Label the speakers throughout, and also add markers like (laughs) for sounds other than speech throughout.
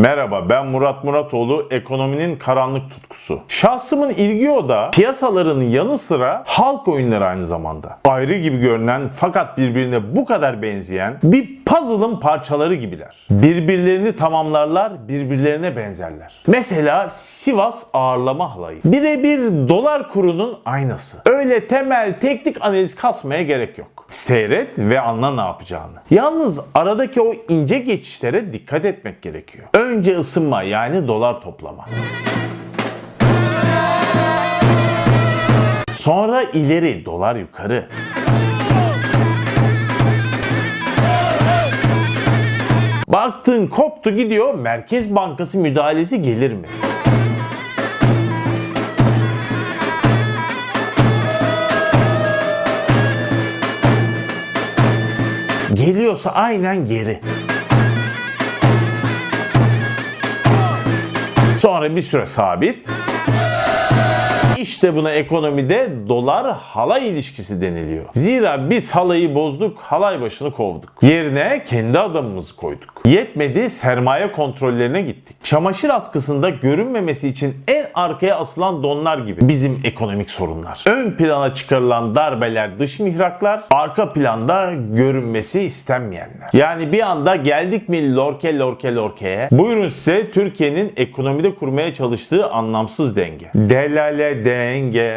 Speaker 1: Merhaba ben Murat Muratoğlu, ekonominin karanlık tutkusu. Şahsımın ilgi odağı piyasaların yanı sıra halk oyunları aynı zamanda. Ayrı gibi görünen fakat birbirine bu kadar benzeyen bir puzzle'ın parçaları gibiler. Birbirlerini tamamlarlar, birbirlerine benzerler. Mesela Sivas ağırlama halayı. Birebir dolar kurunun aynası. Öyle temel teknik analiz kasmaya gerek yok. Seyret ve anla ne yapacağını. Yalnız aradaki o ince geçişlere dikkat etmek gerekiyor. Önce ısınma yani dolar toplama. Sonra ileri dolar yukarı. Baktın koptu gidiyor Merkez Bankası müdahalesi gelir mi? Geliyorsa aynen geri. Sonra bir süre sabit. İşte buna ekonomide dolar halay ilişkisi deniliyor. Zira biz halayı bozduk, halay başını kovduk. Yerine kendi adamımızı koyduk. Yetmedi sermaye kontrollerine gittik. Çamaşır askısında görünmemesi için en arkaya asılan donlar gibi bizim ekonomik sorunlar. Ön plana çıkarılan darbeler, dış mihraklar, arka planda görünmesi istenmeyenler. Yani bir anda geldik mi lorke lorke lorkeye. Buyurun size Türkiye'nin ekonomide kurmaya çalıştığı anlamsız denge. Delale denge.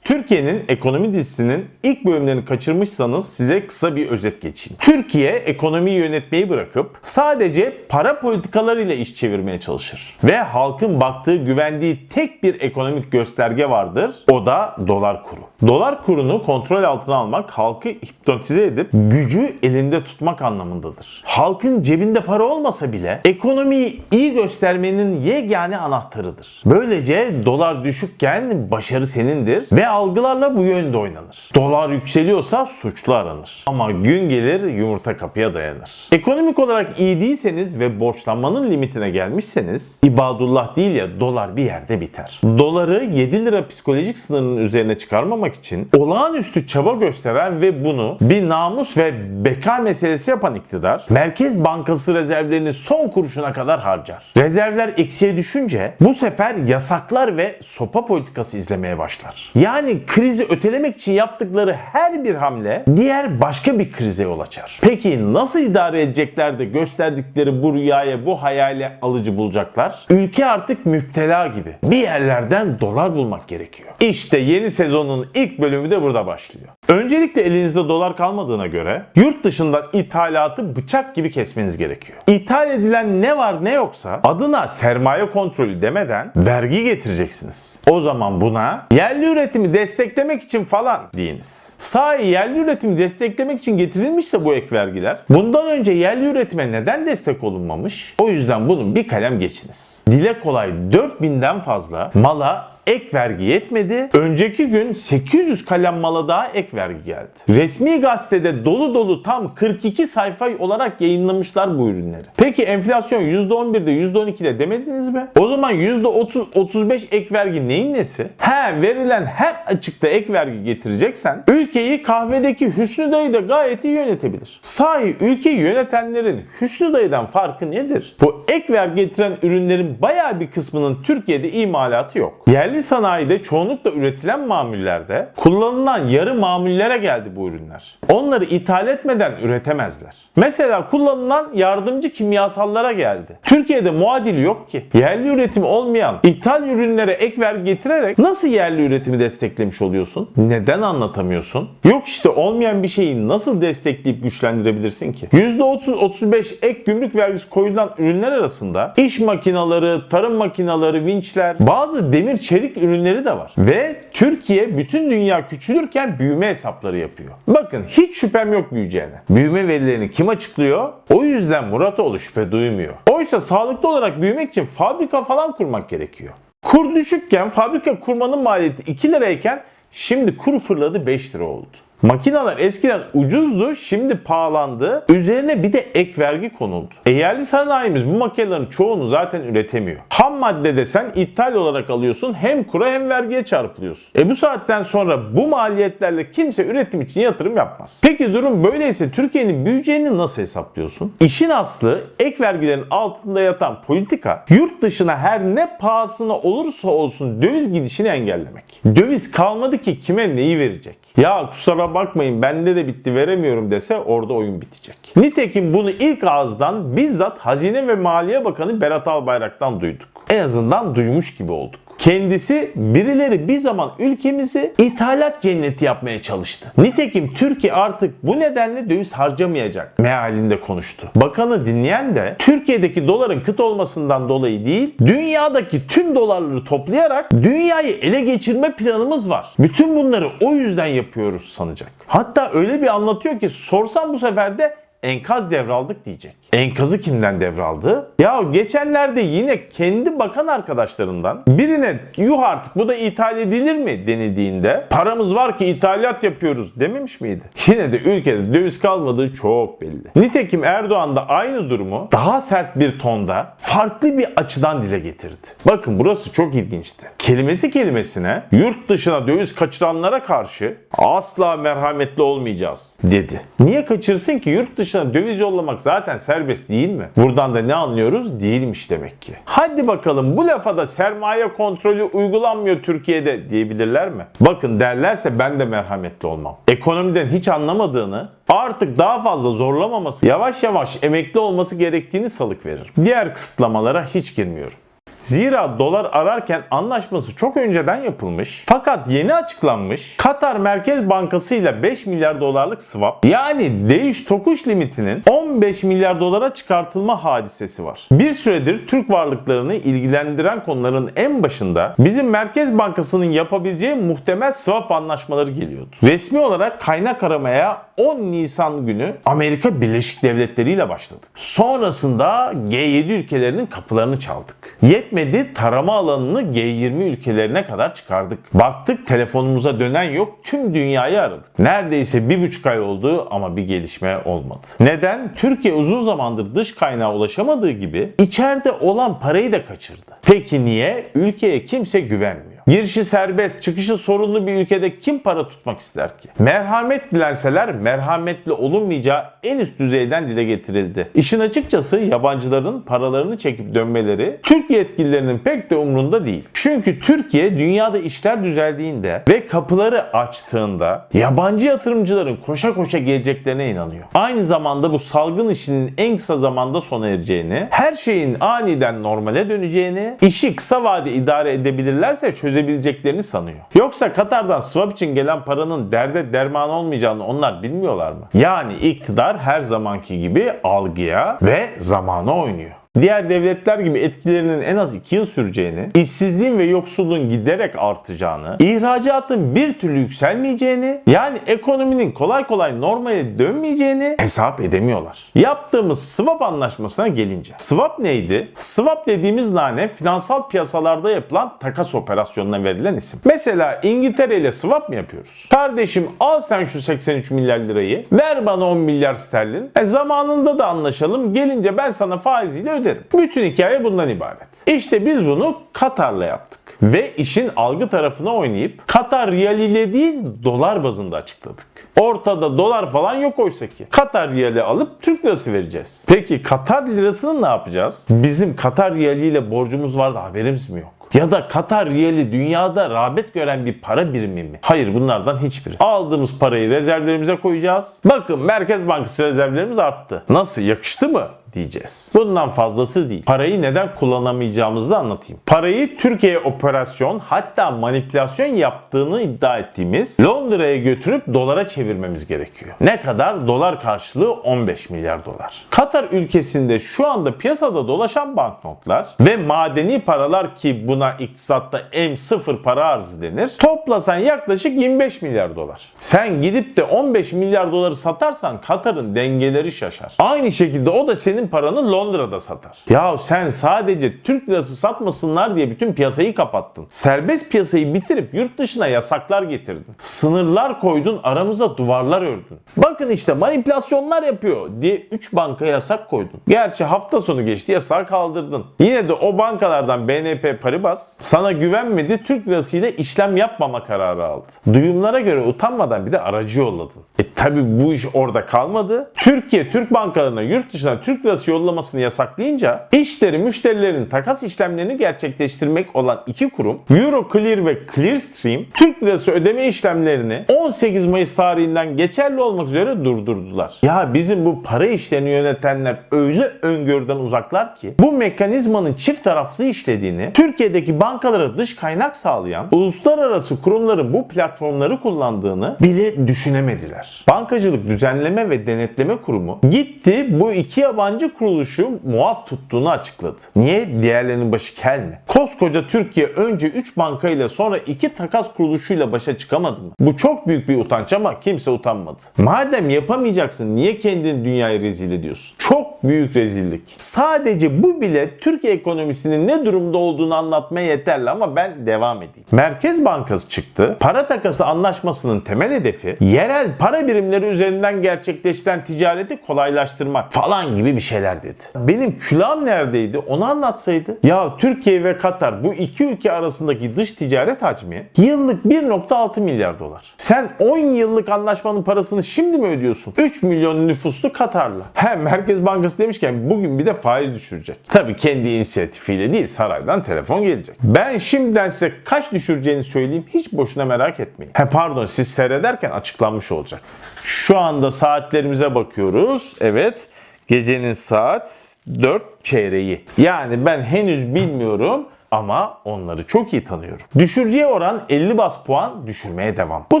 Speaker 1: Türkiye'nin ekonomi dizisinin ilk bölümlerini kaçırmışsanız size kısa bir özet geçeyim. Türkiye ekonomiyi yönetmeyi bırakıp sadece para politikalarıyla iş çevirmeye çalışır. Ve halkın baktığı güvendiği tek bir ekonomik gösterge vardır. O da dolar kuru. Dolar kurunu kontrol altına almak halkı hipnotize edip gücü elinde tutmak anlamındadır. Halkın cebinde para olmasa bile ekonomiyi iyi göstermenin yegane anahtarıdır. Böylece dolar düşükken başarı senindir ve algılarla bu yönde oynanır. Dolar yükseliyorsa suçlu aranır. Ama gün gelir yumurta kapıya dayanır. Ekonomik olarak iyi değilseniz ve borçlanmanın limitine gelmişseniz ibadullah değil ya dolar bir yerde biter. Doları 7 lira psikolojik sınırının üzerine çıkarmamak için olağanüstü çaba gösteren ve bunu bir namus ve beka meselesi yapan iktidar Merkez Bankası rezervlerini son kuruşuna kadar harcar. Rezervler eksiye düşünce bu sefer yasaklar ve sopa politikası izlemeye başlar. Yani krizi ötelemek için yaptıkları her bir hamle diğer başka bir krize yol açar. Peki nasıl idare edecekler de gösterdikleri bu rüyaya, bu hayale alıcı bulacaklar? Ülke artık müptela gibi. Bir yerlerden dolar bulmak gerekiyor. İşte yeni sezonun ilk bölümü de burada başlıyor. Öncelikle elinizde dolar kalmadığına göre yurt dışından ithalatı bıçak gibi kesmeniz gerekiyor. İthal edilen ne var ne yoksa adına sermaye kontrolü demeden vergi getireceksiniz. O zaman buna yerli üretimi desteklemek için falan deyiniz. Sahi yerli üretimi desteklemek için getirilmişse bu ek vergiler bundan önce yerli üretime neden destek olunmamış? O yüzden bunun bir kalem geçiniz. Dile kolay 4000'den fazla mala ek vergi yetmedi. Önceki gün 800 kalem mala daha ek vergi geldi. Resmi gazetede dolu dolu tam 42 sayfa olarak yayınlamışlar bu ürünleri. Peki enflasyon %11'de %12'de demediniz mi? O zaman %30-35 ek vergi neyin nesi? He verilen her açıkta ek vergi getireceksen ülkeyi kahvedeki Hüsnü Dayı da gayet iyi yönetebilir. Sahi ülkeyi yönetenlerin Hüsnü Dayı'dan farkı nedir? Bu ek vergi getiren ürünlerin bayağı bir kısmının Türkiye'de imalatı yok. Yerli sanayide çoğunlukla üretilen mamullerde kullanılan yarı mamullere geldi bu ürünler. Onları ithal etmeden üretemezler. Mesela kullanılan yardımcı kimyasallara geldi. Türkiye'de muadili yok ki. Yerli üretimi olmayan ithal ürünlere ek vergi getirerek nasıl yerli üretimi desteklemiş oluyorsun? Neden anlatamıyorsun? Yok işte olmayan bir şeyi nasıl destekleyip güçlendirebilirsin ki? %30-35 ek gümrük vergisi koyulan ürünler arasında iş makinaları, tarım makinaları, vinçler, bazı demir çelik çelik ürünleri de var. Ve Türkiye bütün dünya küçülürken büyüme hesapları yapıyor. Bakın hiç şüphem yok büyüyeceğine. Büyüme verilerini kim açıklıyor? O yüzden Muratoğlu şüphe duymuyor. Oysa sağlıklı olarak büyümek için fabrika falan kurmak gerekiyor. Kur düşükken fabrika kurmanın maliyeti 2 lirayken şimdi kur fırladı 5 lira oldu. Makineler eskiden ucuzdu, şimdi pahalandı. Üzerine bir de ek vergi konuldu. E yerli sanayimiz bu makinelerin çoğunu zaten üretemiyor. Ham madde desen ithal olarak alıyorsun hem kura hem vergiye çarpılıyorsun. E bu saatten sonra bu maliyetlerle kimse üretim için yatırım yapmaz. Peki durum böyleyse Türkiye'nin büyüyeceğini nasıl hesaplıyorsun? İşin aslı ek vergilerin altında yatan politika yurt dışına her ne pahasına olursa olsun döviz gidişini engellemek. Döviz kalmadı ki kime neyi verecek? Ya kusura bakmayın bende de bitti veremiyorum dese orada oyun bitecek. Nitekim bunu ilk ağızdan bizzat Hazine ve Maliye Bakanı Berat Albayrak'tan duyduk. En azından duymuş gibi olduk. Kendisi birileri bir zaman ülkemizi ithalat cenneti yapmaya çalıştı. Nitekim Türkiye artık bu nedenle döviz harcamayacak mealinde konuştu. Bakanı dinleyen de Türkiye'deki doların kıt olmasından dolayı değil, dünyadaki tüm dolarları toplayarak dünyayı ele geçirme planımız var. Bütün bunları o yüzden yapıyoruz sanacak. Hatta öyle bir anlatıyor ki sorsam bu sefer de enkaz devraldık diyecek. Enkazı kimden devraldı? Ya geçenlerde yine kendi bakan arkadaşlarından birine yuh artık bu da ithal edilir mi denildiğinde paramız var ki ithalat yapıyoruz dememiş miydi? (laughs) Yine de ülkede döviz kalmadığı çok belli. Nitekim Erdoğan da aynı durumu daha sert bir tonda farklı bir açıdan dile getirdi. Bakın burası çok ilginçti. Kelimesi kelimesine yurt dışına döviz kaçıranlara karşı asla merhametli olmayacağız dedi. Niye kaçırsın ki yurt dışına döviz yollamak zaten serbest değil mi? Buradan da ne anlıyoruz? Değilmiş demek ki. Hadi bakalım bu lafa da sermaye kontrolü uygulanmıyor Türkiye'de diyebilirler mi? Bakın derlerse ben de merhametli olmam. Ekonomiden hiç anlamadığını artık daha fazla zorlamaması, yavaş yavaş emekli olması gerektiğini salık verir. Diğer kısıtlamalara hiç girmiyorum. Zira dolar ararken anlaşması çok önceden yapılmış. Fakat yeni açıklanmış Katar Merkez Bankası ile 5 milyar dolarlık swap yani değiş tokuş limitinin 15 milyar dolara çıkartılma hadisesi var. Bir süredir Türk varlıklarını ilgilendiren konuların en başında bizim Merkez Bankası'nın yapabileceği muhtemel swap anlaşmaları geliyordu. Resmi olarak kaynak aramaya 10 Nisan günü Amerika Birleşik Devletleri ile başladık. Sonrasında G7 ülkelerinin kapılarını çaldık. Yetmedi tarama alanını G20 ülkelerine kadar çıkardık. Baktık telefonumuza dönen yok tüm dünyayı aradık. Neredeyse bir buçuk ay oldu ama bir gelişme olmadı. Neden? Türkiye uzun zamandır dış kaynağa ulaşamadığı gibi içeride olan parayı da kaçırdı. Peki niye? Ülkeye kimse güvenmiyor. Girişi serbest, çıkışı sorunlu bir ülkede kim para tutmak ister ki? Merhamet dilenseler merhametli olunmayacağı en üst düzeyden dile getirildi. İşin açıkçası yabancıların paralarını çekip dönmeleri Türk yetkililerinin pek de umrunda değil. Çünkü Türkiye dünyada işler düzeldiğinde ve kapıları açtığında yabancı yatırımcıların koşa koşa geleceklerine inanıyor. Aynı zamanda bu salgın işinin en kısa zamanda sona ereceğini, her şeyin aniden normale döneceğini, işi kısa vade idare edebilirlerse çözebileceklerini sanıyor. Yoksa Katar'dan swap için gelen paranın derde derman olmayacağını onlar bilmiyorlar mı? Yani iktidar her zamanki gibi algıya ve zamana oynuyor diğer devletler gibi etkilerinin en az 2 yıl süreceğini, işsizliğin ve yoksulluğun giderek artacağını, ihracatın bir türlü yükselmeyeceğini, yani ekonominin kolay kolay normale dönmeyeceğini hesap edemiyorlar. Yaptığımız swap anlaşmasına gelince. Swap neydi? Swap dediğimiz nane finansal piyasalarda yapılan takas operasyonuna verilen isim. Mesela İngiltere ile swap mı yapıyoruz? Kardeşim al sen şu 83 milyar lirayı, ver bana 10 milyar sterlin. E zamanında da anlaşalım. Gelince ben sana faiziyle öderim. Bütün hikaye bundan ibaret. İşte biz bunu Katar'la yaptık. Ve işin algı tarafına oynayıp Katar riyaliyle değil dolar bazında açıkladık. Ortada dolar falan yok oysa ki. Katar riyali alıp Türk lirası vereceğiz. Peki Katar lirasını ne yapacağız? Bizim Katar riyaliyle borcumuz var da haberimiz mi yok? Ya da Katar riyali dünyada rağbet gören bir para birimi mi? Hayır bunlardan hiçbiri. Aldığımız parayı rezervlerimize koyacağız. Bakın Merkez Bankası rezervlerimiz arttı. Nasıl yakıştı mı? diyeceğiz. Bundan fazlası değil. Parayı neden kullanamayacağımızı da anlatayım. Parayı Türkiye'ye operasyon hatta manipülasyon yaptığını iddia ettiğimiz Londra'ya götürüp dolara çevirmemiz gerekiyor. Ne kadar? Dolar karşılığı 15 milyar dolar. Katar ülkesinde şu anda piyasada dolaşan banknotlar ve madeni paralar ki buna iktisatta M0 para arzı denir. Toplasan yaklaşık 25 milyar dolar. Sen gidip de 15 milyar doları satarsan Katar'ın dengeleri şaşar. Aynı şekilde o da senin paranı Londra'da satar. Ya sen sadece Türk lirası satmasınlar diye bütün piyasayı kapattın. Serbest piyasayı bitirip yurt dışına yasaklar getirdin. Sınırlar koydun, aramıza duvarlar ördün. Bakın işte manipülasyonlar yapıyor diye 3 banka yasak koydun. Gerçi hafta sonu geçti yasağı kaldırdın. Yine de o bankalardan BNP Paribas sana güvenmedi Türk lirasıyla işlem yapmama kararı aldı. Duyumlara göre utanmadan bir de aracı yolladın. E tabi bu iş orada kalmadı. Türkiye Türk bankalarına yurt dışına Türk lirası yollamasını yasaklayınca işleri müşterilerin takas işlemlerini gerçekleştirmek olan iki kurum Euroclear ve Clearstream Türk lirası ödeme işlemlerini 18 Mayıs tarihinden geçerli olmak üzere durdurdular. Ya bizim bu para işlerini yönetenler öyle öngörüden uzaklar ki bu mekanizmanın çift taraflı işlediğini Türkiye'deki bankalara dış kaynak sağlayan uluslararası kurumların bu platformları kullandığını bile düşünemediler. Bankacılık Düzenleme ve Denetleme Kurumu gitti bu iki yabancı kuruluşu muaf tuttuğunu açıkladı. Niye? Diğerlerinin başı kel mi? Koskoca Türkiye önce 3 bankayla sonra 2 takas kuruluşuyla başa çıkamadı mı? Bu çok büyük bir utanç ama kimse utanmadı. Madem yapamayacaksın niye kendini dünyaya rezil ediyorsun? Çok büyük rezillik. Sadece bu bile Türkiye ekonomisinin ne durumda olduğunu anlatmaya yeterli ama ben devam edeyim. Merkez Bankası çıktı. Para takası anlaşmasının temel hedefi yerel para birimleri üzerinden gerçekleştiren ticareti kolaylaştırmak falan gibi bir şeyler dedi. Benim külahım neredeydi onu anlatsaydı. Ya Türkiye ve Katar bu iki ülke arasındaki dış ticaret hacmi yıllık 1.6 milyar dolar. Sen 10 yıllık anlaşmanın parasını şimdi mi ödüyorsun? 3 milyon nüfuslu Katar'la. Hem Merkez Bankası demişken bugün bir de faiz düşürecek. Tabii kendi inisiyatifiyle değil saraydan telefon gelecek. Ben şimdiden size kaç düşüreceğini söyleyeyim hiç boşuna merak etmeyin. He pardon siz seyrederken açıklanmış olacak. Şu anda saatlerimize bakıyoruz. Evet gecenin saat 4 çeyreği. Yani ben henüz bilmiyorum ama onları çok iyi tanıyorum. Düşüreceği oran 50 bas puan düşürmeye devam. Bu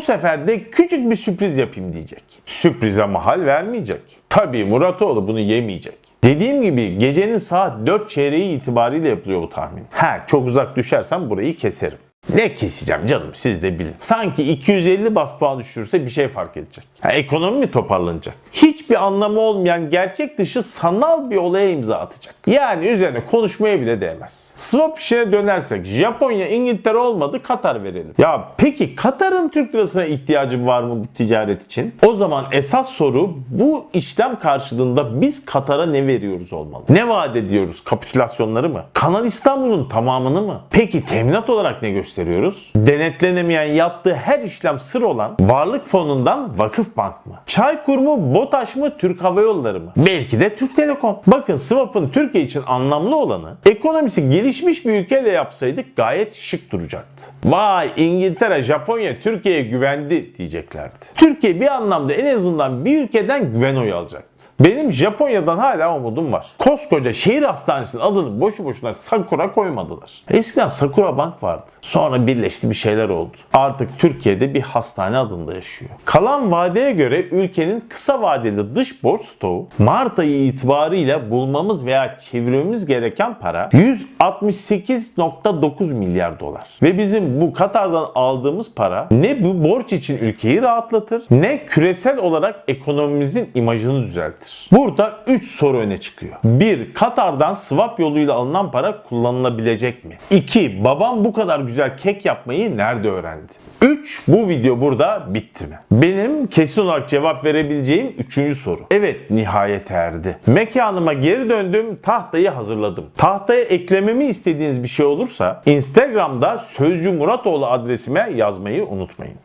Speaker 1: sefer de küçük bir sürpriz yapayım diyecek. Sürprize mahal vermeyecek. Tabii Muratoğlu bunu yemeyecek. Dediğim gibi gecenin saat 4 çeyreği itibariyle yapılıyor bu tahmin. Ha çok uzak düşersem burayı keserim. Ne keseceğim canım siz de bilin. Sanki 250 bas puan düşürürse bir şey fark edecek. Ha, ekonomi mi toparlanacak? Hiçbir anlamı olmayan gerçek dışı sanal bir olaya imza atacak. Yani üzerine konuşmaya bile değmez. Swap işine dönersek Japonya, İngiltere olmadı Katar verelim. Ya peki Katar'ın Türk lirasına ihtiyacı var mı bu ticaret için? O zaman esas soru bu işlem karşılığında biz Katar'a ne veriyoruz olmalı? Ne vaat ediyoruz? Kapitülasyonları mı? Kanal İstanbul'un tamamını mı? Peki teminat olarak ne gösteriyoruz? Denetlenemeyen yaptığı her işlem sır olan Varlık Fonu'ndan Vakıf Bank mı? Çaykur mu, BOTAŞ mı, Türk Hava Yolları mı? Belki de Türk Telekom. Bakın swap'ın Türkiye için anlamlı olanı ekonomisi gelişmiş bir ülkeyle yapsaydık gayet şık duracaktı. Vay İngiltere, Japonya Türkiye'ye güvendi diyeceklerdi. Türkiye bir anlamda en azından bir ülkeden güven oyu alacaktı. Benim Japonya'dan hala umudum var. Koskoca şehir hastanesinin adını boşu boşuna Sakura koymadılar. Eskiden Sakura Bank vardı. Sonra birleşti bir şeyler oldu. Artık Türkiye'de bir hastane adında yaşıyor. Kalan vadeye göre ülkenin kısa vadeli dış borç stoğu Mart ayı itibariyle bulmamız veya çevirmemiz gereken para 168.9 milyar dolar. Ve bizim bu Katar'dan aldığımız para ne bu borç için ülkeyi rahatlatır ne küresel olarak ekonomimizin imajını düzeltir. Burada 3 soru öne çıkıyor. 1. Katar'dan swap yoluyla alınan para kullanılabilecek mi? 2. Babam bu kadar güzel kek yapmayı nerede öğrendi? 3. Bu video burada bitti mi? Benim kesin olarak cevap verebileceğim 3. soru. Evet nihayet erdi. Mekanıma geri döndüm tahtayı hazırladım. Tahtaya eklememi istediğiniz bir şey olursa Instagram'da Sözcü Muratoğlu adresime yazmayı unutmayın.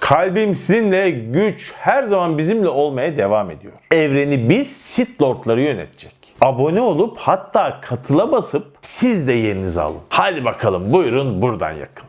Speaker 1: Kalbim sizinle, güç her zaman bizimle olmaya devam ediyor. Evreni biz Sith Lordları yönetecek. Abone olup hatta katıla basıp siz de yerinizi alın. Hadi bakalım buyurun buradan yakın.